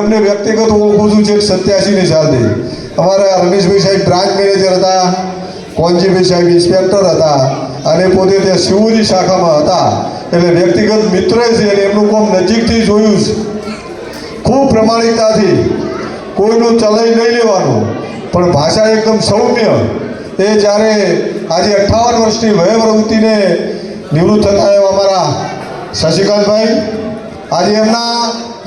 એમને વ્યક્તિગત ઓળખું છું છે સત્યાસીની સાલથી અમારા રમેશભાઈ સાહેબ બ્રાન્ચ મેનેજર હતા કોંજીભાઈ સાહેબ ઇન્સ્પેક્ટર હતા, અને પોતે ત્યાં શિવજી શાખામાં હતા. એટલે વ્યક્તિગત મિત્ર છે અને એમનું કોમ નજીકથી જોયું છે. ખૂબ પ્રમાણિકતાથી. કોઈનું ચલાઈ નહીં લેવાનું. પણ ભાષા એકદમ સૌમ્ય. એ જ્યારે આજે અઠ્ઠાવન વર્ષની વયવૃત્તિને નિવૃત્ત થતા એવા અમારા શશિકાંતભાઈ, આજે એમના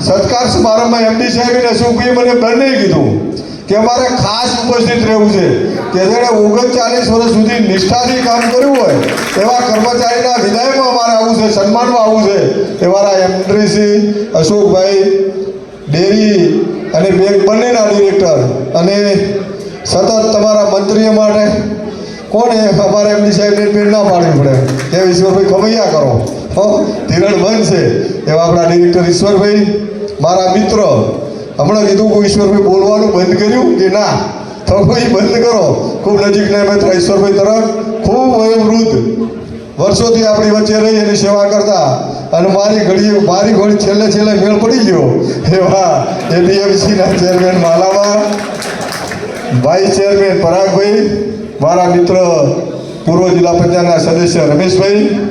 સત્કાર સમારંભમાં એમડી સાહેબે અશોકભાઈ મને બંને કીધું કે અમારે ખાસ ઉપસ્થિત રહેવું છે, કે જેણે ઓગણચાલીસ વર્ષ સુધી નિષ્ઠાથી કામ કર્યું હોય, એવા કર્મચારીના વિદાયમાં અમારે આવવું છે, સન્માનમાં આવવું છે એવાના એમડીસી અશોકભાઈ ડેરી અને બેંક બંનેના ડિરેક્ટર અને સતત તમારા મંત્રીઓ માટે કોને અમારે એમડી સાહેબને પેટ ના પાડવી પડે, કે ઈશ્વરભાઈ ખમૈયા કરો. હો, ધીરણ છે, એવા આપણા ડિરેક્ટર ઈશ્વરભાઈ મારા મિત્ર, હમણાં કીધું કોઈ ઈશ્વરભાઈ બોલવાનું બંધ કર્યું? કે ના. તો ભાઈ, બંધ કરો. ખૂબ નજીકના મિત્ર ઈશ્વરભાઈ તરફ ખૂબ વયોવૃદ્ધ. વર્ષોથી આપણી વચ્ચે રહી એની સેવા કરતા. અને મારી ઘડી મારી ઘડી છેલ્લે છેલ્લે મેળ પડી ગયો. એવા એપીએમસીના chairman Malava. Vice chairman Paragbhai. મારા મિત્ર, પૂર્વ જિલ્લા પંચાયતના સદસ્ય રમેશભાઈ.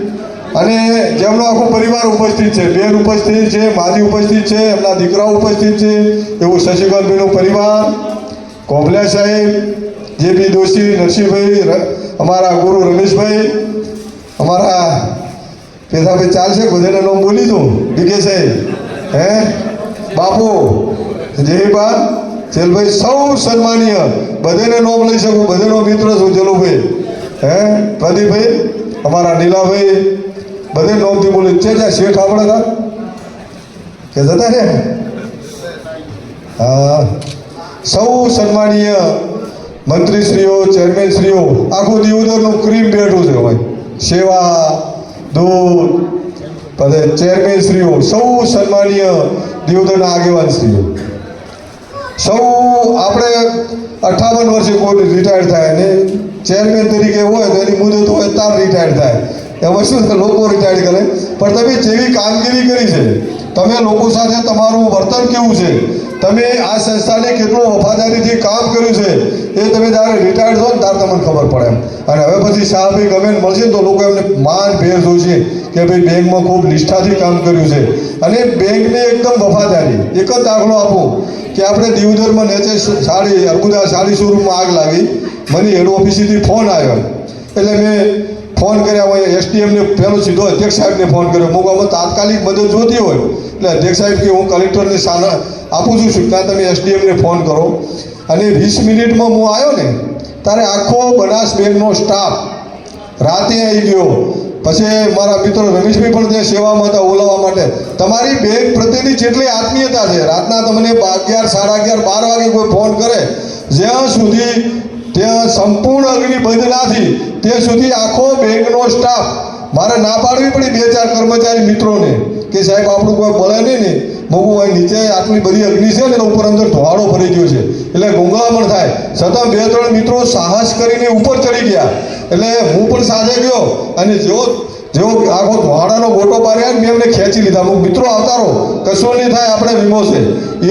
અને જેમનો આખો પરિવાર ઉપસ્થિત છે, બેન ઉપસ્થિત છે, માદી ઉપસ્થિત છે, એમના દીકરાઓ ઉપસ્થિત છે, એવું શશિકાંતભાઈનો પરિવાર કોભલા સાહેબ જે બી દોશી, નરસિંહભાઈ અમારા ગુરુ રમેશભાઈ, અમારા પેશાભાઈ ચાલશે, બધાને નામ બોલી દઉં, ડીકે સાહેબ, હે? બાપુ જયબા જેલભાઈ, સૌ સન્માનીય, બધાને નામ લઈ શકું, બધાનો મિત્ર છું, જેલુભાઈ, હે? પ્રદીપભાઈ અમારા નીલાભાઈ બધે નોમથી બોલી, છે જ્યાં શેઠ આપણે હતા કે જતા ને? હા. સૌ સન્માનીય મંત્રીશ્રીઓ, ચેરમેનશ્રીઓ, આખું દિવદરનું ક્રીમ બેઠું છે ભાઈ. સેવા, દૂધ, બધે ચેરમેનશ્રીઓ, સૌ સન્માનીય દિવદરના આગેવાનશ્રીઓ. સૌ આપણે અઠાવન વર્ષે કોઈ રિટાયર થાય ને, ચેરમેન તરીકે હોય તો એની મુદત હોય રિટાયર થાય. એમાં શું લોકો રિટાયર કરે. પણ તમે જેવી કામગીરી કરી છે, તમે લોકો સાથે તમારું વર્તન કેવું છે? તમે આ સંસ્થાને કેટલું વફાદારીથી કામ કર્યું છે? એ તમે જ્યારે રિટાયર્ડ થો ને ત્યારે તમને ખબર પડે એમ. અને હવે પછી સાહેબ ગમે મળશે ને તો લોકો એમને માન ભેર જોશે કે ભાઈ બેંકમાં ખૂબ નિષ્ઠાથી કામ કર્યું છે. અને બેંકને એકદમ વફાદારી, એક જ દાખલો આપો કે આપણે દીવદરમાં નીચે સાડી અર્બુદા સાડી શોરૂમમાં આગ લાગી. મને હેડ ઓફિસેથી ફોન આવ્યો. એટલે મેં ફોન કર્યા હોય એસડીએમને પહેલો સીધો અધ્યક્ષ સાહેબને ફોન કર્યો. હું આમાં તાત્કાલિક મદદ જોતી હોય, એટલે અધ્યક્ષ સાહેબ કે હું કલેક્ટરને સાના આપું છું સૂચના તમે એસડીએમને ફોન કરો. અને વીસ મિનિટમાં હું આવ્યો ને, ત્યારે આખો બનાસ બેંકનો સ્ટાફ રાતે આવી ગયો. પછી મારા મિત્રો રમેશભાઈ પણ ત્યાં સેવામાં હતા ઓલાવવા માટે. તમારી બેંક પ્રત્યેની જેટલી આત્મીયતા છે, રાતના તમને અગિયાર, સાડા અગિયાર, બાર વાગે કોઈ ફોન કરે, જ્યાં સુધી ત્યાં સંપૂર્ણ અગ્નિ બંધ ના ત્યાં સુધી આખો બેંકનો સ્ટાફ મારે ના પાડવી પડી બે ચાર કર્મચારી મિત્રોને કે સાહેબ, આપણું કોઈ બળે નહીં ને બહુ અહીં નીચે આટલી બધી અગ્નિ છે ને ઉપર અંદર ધોવાળો ભરી ગયો છે. એટલે ગુંગળામણ થાય. છતાં બે ત્રણ મિત્રો સાહસ કરીને ઉપર ચડી ગયા. એટલે હું પણ સાથે ગયો અને જેવો જેવો આખો ધોવાડાનો ગોટો પાડ્યા ને મેં એમને ખેંચી લીધા. હું મિત્રો આવતા રહો કશું નહીં થાય, આપણે વીમો છે.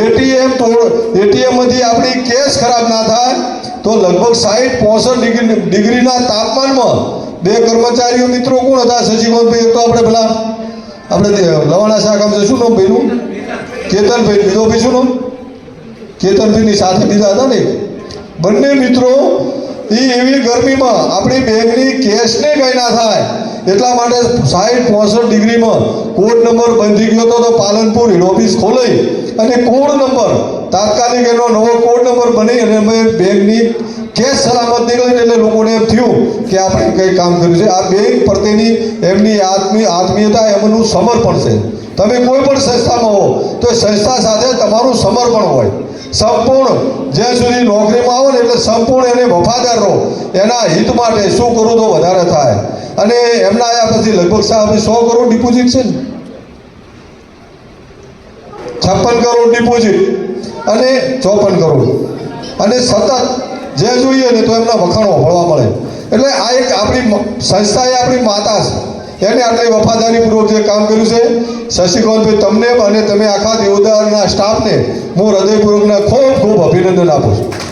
એટીએમ તોડ એટીએમમાંથી આપણી કેસ ખરાબ ના થાય, તો લગભગ સાહીઠ પોસઠ ડિગ્રી, ડિગ્રીના તાપમાનમાં બે કર્મચારીઓ મિત્રો કોણ હતા? એક તો આપણે પેલા આપણે લવાણા શાખામાં છે, શું નામ ભાઈનું? કેતનભાઈ, બીજો ભાઈ શું નામ? કેતનભાઈની સાથે બીજા હતા ને? બંને મિત્રો એ એવી ગરમીમાં આપણી બેંકની કેશને કંઈ ના થાય. એટલા માટે સાઠ પોસઠ ડિગ્રીમાં કોડ નંબર બંધી ગયો હતો તો પાલનપુર હેડ ઓફિસ ખોલાઈ. અને કોડ નંબર, તાત્કાલિક એનો નવો કોડ નંબર બની અને અમે બેંકની કેશ સલામત નીકળી એટલે લોકોને એમ થયું કે આપણે કંઈ કામ કર્યું છે. આ બેંક પ્રત્યેની એમની આત્મી, આત્મીયતા એમનું સમર્પણ છે. તમે કોઈ પણ સંસ્થામાં હો, તો એ સંસ્થા સાથે તમારું સમર્પણ હોય. સંપૂર્ણ, જ્યાં સુધી નોકરીમાં આવો ને એટલે સંપૂર્ણ એને વફાદાર રહો. એના હિત માટે શું કરું તો વધારે થાય. અને એમના આયા પછી લગભગ સાહેબ સો કરોડ ડિપોઝિટ છે ને. છપ્પન કરોડ ડિપોઝિટ અને ચોપન કરોડ. અને સતત જે જોઈએ ને તો એમના વખાણો ભળવા મળે. એટલે આ એક આપણી સંસ્થા એ આપણી માતા છે. એને આટલી વફાદારીપૂર્વક જે કામ કર્યું છે શશિકાંતભાઈ તમને અને તમે આખા દેવદારના સ્ટાફને હું હૃદયપૂર્વકના ખૂબ ખૂબ અભિનંદન આપું છું.